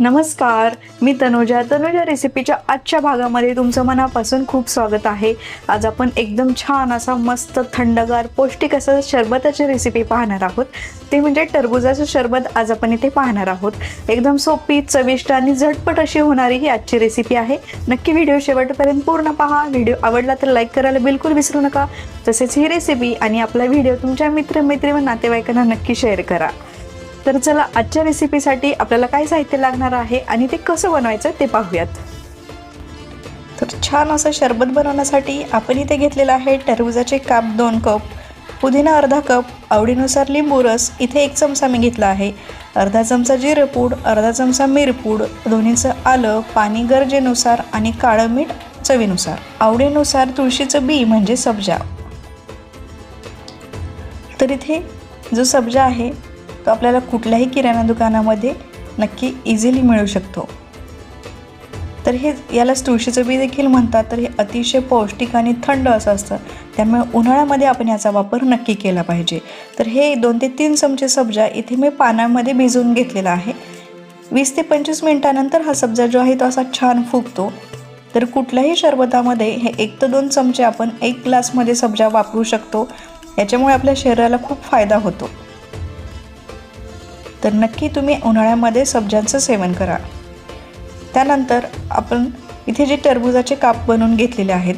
नमस्कार मी तनुजा. तनुजा रेसिपीच्या आजच्या भागामध्ये तुमचं मनापासून खूप स्वागत आहे. आज आपण एकदम छान असा मस्त थंडगार पौष्टिक असं शरबताची रेसिपी पाहणार आहोत. ते म्हणजे टरबुजाचं शरबत आज आपण इथे पाहणार आहोत. एकदम सोपी चविष्ट आणि झटपट अशी होणारी ही आजची रेसिपी आहे. नक्की व्हिडिओ शेवटपर्यंत पूर्ण पहा. व्हिडिओ आवडला तर लाईक करायला बिलकुल विसरू नका. तसेच ही रेसिपी आणि आपला व्हिडिओ तुमच्या मित्रमैत्री व नातेवाईकांना नक्की शेअर करा. तर चला आजच्या रेसिपीसाठी आपल्याला काय साहित्य लागणार आहे आणि ते कसं बनवायचं ते पाहूयात. तर छान असं शरबत बनवण्यासाठी आपण इथे घेतलेलं आहे टरबुजाचे काप दोन कप पुदिना अर्धा कप आवडीनुसार लिंबू रस इथे एक चमचा मी घेतला आहे. अर्धा चमचा जिरपूड अर्धा चमचा मिरपूड दोन्हीचं आलं पाणी गरजेनुसार आणि काळं मीठ चवीनुसार. आवडीनुसार तुळशीचं बी म्हणजे सब्जा. तर इथे जो सब्जा आहे तो आपल्याला कुठल्याही किराणा दुकानामध्ये नक्की इझिली मिळू शकतो. तर हे याला तुळशीचं बी देखील म्हणतात. तर हे अतिशय पौष्टिक आणि थंड असं असतं. त्यामुळे उन्हाळ्यामध्ये आपण याचा वापर नक्की केला पाहिजे. तर हे दोन ते तीन चमचे सब्जा इथे मी पानामध्ये भिजवून घेतलेला आहे. वीस ते पंचवीस मिनिटानंतर हा सब्जा जो आहे तो असा छान फुगतो. तर कुठल्याही शरबतामध्ये हे एक तर दोन चमचे आपण एक ग्लासमध्ये सब्जा वापरू शकतो. याच्यामुळे आपल्या शरीराला खूप फायदा होतो. तर नक्की तुम्ही उन्हाळ्यामध्ये सब्जांचं सेवन करा. त्यानंतर आपण इथे जे टरबुजाचे काप बनवून घेतलेले आहेत.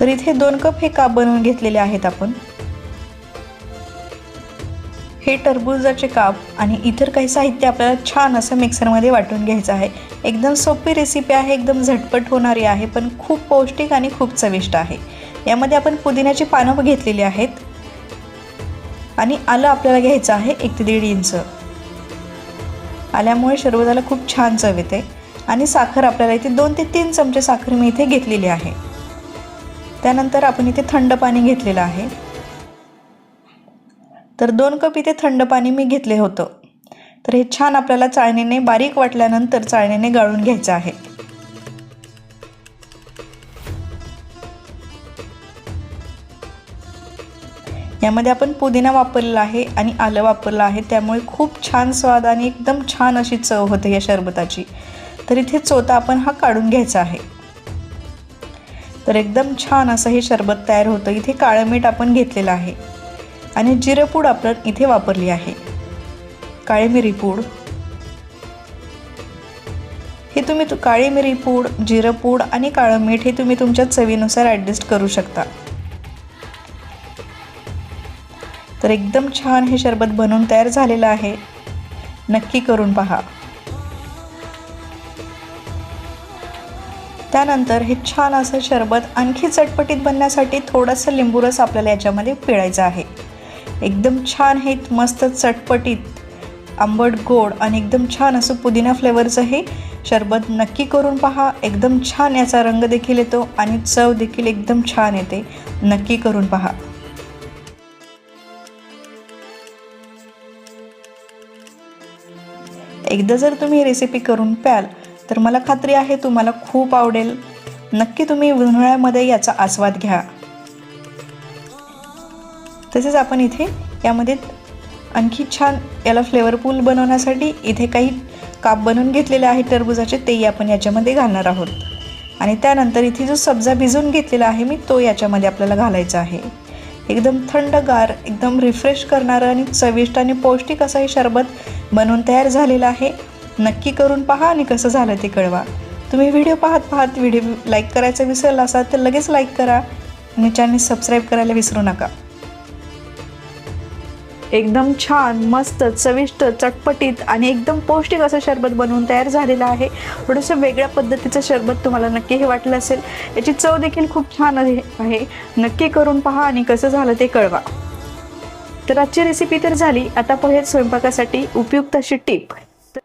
तर इथे दोन कप हे काप बनवून घेतलेले आहेत आपण. हे टरबुजाचे काप आणि इतर काही साहित्य आपल्याला छान असं मिक्सरमध्ये वाटून घ्यायचं आहे. एकदम सोपी रेसिपी आहे एकदम झटपट होणारी आहे पण खूप पौष्टिक आणि खूप चविष्ट आहे. यामध्ये आपण पुदिन्याची पानं घेतलेली आहेत. आणि आलं आपल्याला घ्यायचं आहे एक ते दीड इंच. आल्यामुळे शरबताला खूप छान चव येते आणि साखर आपल्याला इथे दोन ते तीन चमचे साखर मी इथे घेतलेली आहे. त्यानंतर आपण इथे थंड पाणी घेतलेलं आहे. तर दोन कप इथे थंड पाणी मी घेतले होतं. तर हे छान आपल्याला चाळणीने बारीक वाटल्यानंतर चाळणीने गाळून घ्यायचं आहे. यामध्ये आपण पुदिना वापरलेला आहे आणि आलं वापरलं आहे. त्यामुळे खूप छान स्वाद आणि एकदम छान अशी चव होते या शरबताची. तर इथे चोता आपण हा काढून घ्यायचा आहे. तर एकदम छान असं हे शरबत तयार होतं. इथे काळं मीठ आपण घेतलेलं आहे. आणि जिरपूड आपण इथे वापरली आहे. काळी मिरी पूड. हे तुम्ही तु- काळी मिरी पूड आणि काळं मीठ हे तुम्ही तुमच्या चवीनुसार ॲडजस्ट करू शकता. तर एकदम छान हे शरबत बनवून तयार झालेलं आहे. नक्की करून पहा. त्यानंतर हे छान असं शरबत आणखी चटपटीत बनण्यासाठी थोडंसं लिंबू रस आपल्याला याच्यामध्ये पिळायचा आहे. एकदम छान हे मस्त चटपटीत आंबट गोड आणि एकदम छान असं पुदिना फ्लेवरचं हे शरबत नक्की करून पहा. एकदम छान याचा रंग देखील येतो आणि चव देखील एकदम छान येते. नक्की करून पहा. एकदा जर तुम्ही रेसिपी करून प्याल तर मला खात्री आहे तुम्हाला खूप आवडेल. नक्की तुम्ही उन्हाळ्यामध्ये याचा आस्वाद घ्या. तसेच आपण इथे यामध्ये आणखी छान याला फ्लेवरफुल बनवण्यासाठी इथे काही काप बनवून घेतलेले आहे टरबुजाचे तेही आपण याच्यामध्ये घालणार आहोत. आणि त्यानंतर इथे जो सब्जा भिजवून घेतलेला आहे मी तो याच्यामध्ये आपल्याला घालायचा आहे. एकदम थंडगार एकदम रिफ्रेश करणारं आणि चविष्ट आणि पौष्टिक असं हे शरबत बनवून तयार झालेलं आहे. नक्की करून पहा आणि कसं झालं ते कळवा. तुम्ही व्हिडिओ पाहत पाहत व्हिडिओ लाईक करायचा विसरला असाल तर लगेच लाईक करा आणि चॅनल सबस्क्राईब करायला विसरू नका. एकदम छान मस्त चविष्ट चटपटीत आणि एकदम पौष्टिक असं शरबत बनवून तयार झालेलं आहे. थोडंसं वेगळ्या पद्धतीचं शरबत तुम्हाला नक्की हे वाटलं असेल. याची चव देखील खूप छान आहे. आहे नक्की करून पहा आणि कसं झालं ते कळवा. तर आजची रेसिपी तर झाली. आता पाहूयात स्वयंपाकासाठी उपयुक्त अशी टीप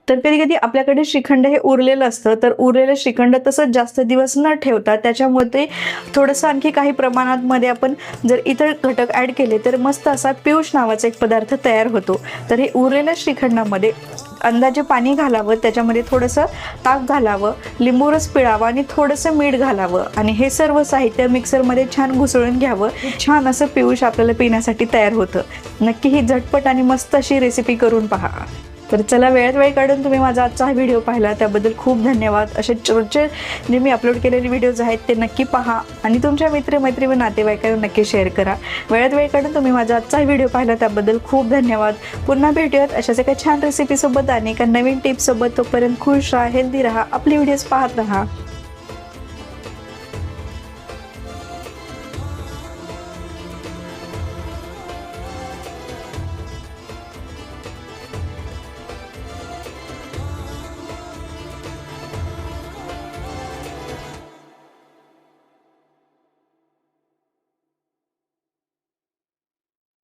तर कधी कधी आपल्याकडे श्रीखंड हे उरलेलं असतं. तर उरलेलं श्रीखंड तसंच जास्त दिवस न ठेवता त्याच्यामुळे ते थोडंसं आणखी काही प्रमाणात मध्ये आपण जर इतर घटक ॲड केले तर मस्त असा पियुष नावाचा एक पदार्थ तयार होतो. तर हे उरलेल्या श्रीखंडामध्ये अंदाजे पाणी घालावं त्याच्यामध्ये थोडंसं ताक घालावं लिंबू रस पिळावं आणि थोडंसं मीठ घालावं. आणि हे सर्व साहित्य मिक्सरमध्ये छान घुसळून घ्यावं. छान असं पियुष आपल्याला पिण्यासाठी तयार होतं. नक्की ही झटपट आणि मस्त अशी रेसिपी करून पहा. तर चला वेळात वेळ काढून तुम्ही माझा आजचा हा व्हिडिओ पाहिला. त्याबद्दल खूप धन्यवाद. असे रोजचे जे मी अपलोड केलेले व्हिडिओज आहेत ते नक्की पहा आणि तुमच्या मित्रमैत्री व नातेवाईकांना नक्की शेअर करा. वेळात वेळ काढून तुम्ही माझा आजचा हा व्हिडिओ पाहिला त्याबद्दल खूप धन्यवाद. पुन्हा भेटूयात अशाच एका छान रेसिपीसोबत आणि एका नवीन टिप्ससोबत तोपर्यंत खुश राहा हेल्दी राहा आपले व्हिडिओज पाहत राहा.